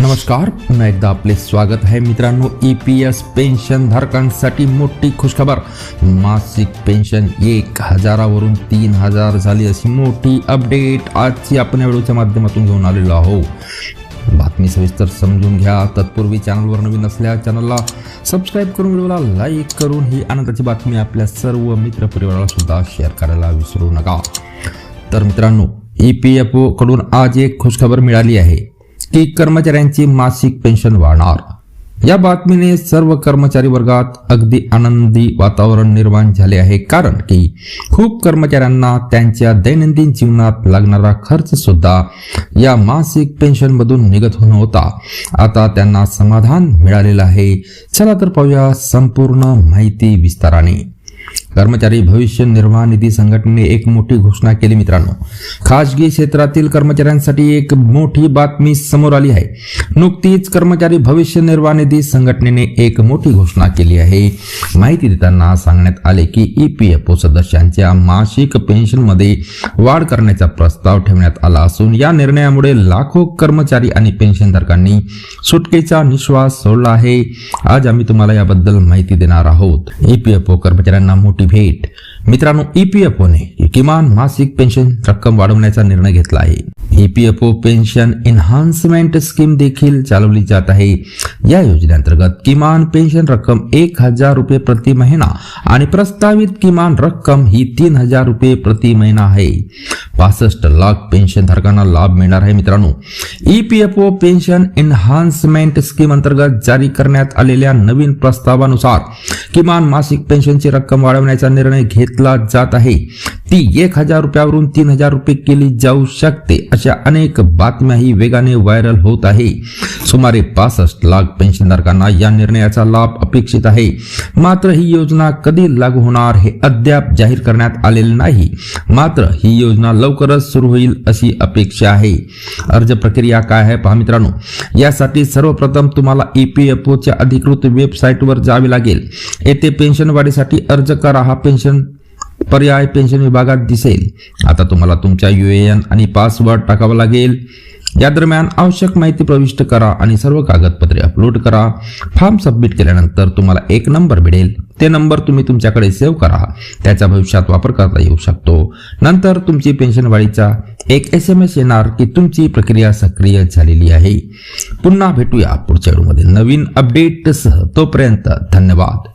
नमस्कार पुन्हा एकदा आपले स्वागत आहे मित्रांनो. ई पी एस पेन्शन धारकांसाठी मोठी खुशखबर. मासिक पेन्शन एक हजारावरून तीन हजार झाली अशी मोठी अपडेट आजची आपण या व्हिडिओच्या माध्यमातून घेऊन आलेलो आहोत. बातमी सविस्तर समजून घ्या. तत्पूर्वी चॅनलवर नवीन असल्या चॅनलला सबस्क्राईब करून व्हिडिओला लाईक करून ही आनंदाची बातमी आपल्या सर्व मित्रपरिवाराला सुद्धा शेअर करायला विसरू नका. तर मित्रांनो ई पी एफ ओ कडून आज एक खुशखबर मिळाली आहे. की कर्मचाऱ्यांची मासिक पेन्शन वाढणार. या बातमीने सर्व कर्मचारी वर्गात अगदी आनंदी वातावरण निर्माण झाले आहे. कारण की खूप कर्मचाऱ्यांना त्यांच्या दैनंदिन जीवनात लागणारा खर्च सुद्धा या मासिक पेन्शनमधून निघत होता. आता त्यांना समाधान मिळालेलं आहे. चला तर पाहूया संपूर्ण माहिती विस्ताराने. कर्मचारी भविष्य निर्वाह निधी संघटनेने एक मोठी घोषणा केली मित्रांनो. खासगी क्षेत्रातील कर्मचाऱ्यांसाठी एक मोठी बातमी समोर आली आहे. नुकतीच कर्मचारी भविष्य निर्वाह निधी संघटनेने एक मोठी घोषणा केली आहे. माहिती देताना सांगण्यात आले की ई पी एफ ओ सदस्यांच्या मासिक पेन्शनमध्ये वाढ करण्याचा प्रस्ताव ठेवण्यात आला असून या निर्णयामुळे लाखो कर्मचारी आणि पेन्शनधारकांनी सुटकेचा निश्वास सोडला आहे. आज आम्ही तुम्हाला याबद्दल माहिती देणार आहोत. ई पी एफ ओ कर्मचाऱ्यांना मोठी भेट. मित्रांनो ई पी एफ ओने किमान मासिक पेन्शन रक्कम वाढवण्याचा निर्णय घेतला आहे. E P F O pension enhancement scheme देखील चालवली जात आहे. या योजनेअंतर्गत किमान पेन्शन रक्कम एक हजार रुपये प्रति महिना आणि प्रस्तावित किमान रक्कम ही तीन हजार रुपये प्रति महिना आहे. पासष्ट लाख पेन्शन धारकांना लाभ मिळणार आहे मित्रांनो. E P pension enhancement scheme अंतर्गत जारी करण्यात आलेल्या नवीन प्रस्तावानुसार किमान मासिक पेन्शनची रक्कम वाढवण्याचा निर्णय घेतला जात आहे. ती एक हज़ार रुपयावरून तीन हज़ार रुपये केली जाऊ शकते, अशा अनेक बातम्याही वेगाने व्हायरल होत आहे. सुमारे पासष्ट लाख पेन्शनधारकांना या निर्णयाचा लाभ अपेक्षित आहे. मात्र ही योजना कधी लागू होणार हे अद्याप जाहीर नाही. मात्र ही योजना लवकरच सुरू होईल अशी अपेक्षा आहे. अर्ज प्रक्रिया काय आहे पहा मित्रांनो. यासाठी सर्वप्रथम तुम्हाला ई पी एफ ओच्या अधिकृत वेबसाईटवर जावे लागेल. येथे पेन्शन वाढीसाठी अर्ज करा. हा पेन्शन पर्याय पेन्शन विभागात दिसेल. आता तुम्हाला तुमच्या यू ए एन आणि पासवर्ड टाकावा लागेल. या दरम्यान आवश्यक माहिती प्रविष्ट करा आणि सर्व कागदपत्रे अपलोड करा. फॉर्म सबमिट केल्यानंतर तुम्हाला एक नंबर मिळेल. ते नंबर तुम्ही तुमच्याकडे सेव्ह करा. त्याचा भविष्यात वापर करता येऊ शकतो. नंतर तुमची पेन्शन वाढीचा एक एस एम एस येणार की तुमची प्रक्रिया सक्रिय झालेली आहे. पुन्हा भेटूया पुढच्या व्हिडिओमध्ये नवीन अपडेटसह तोपर्यंत धन्यवाद.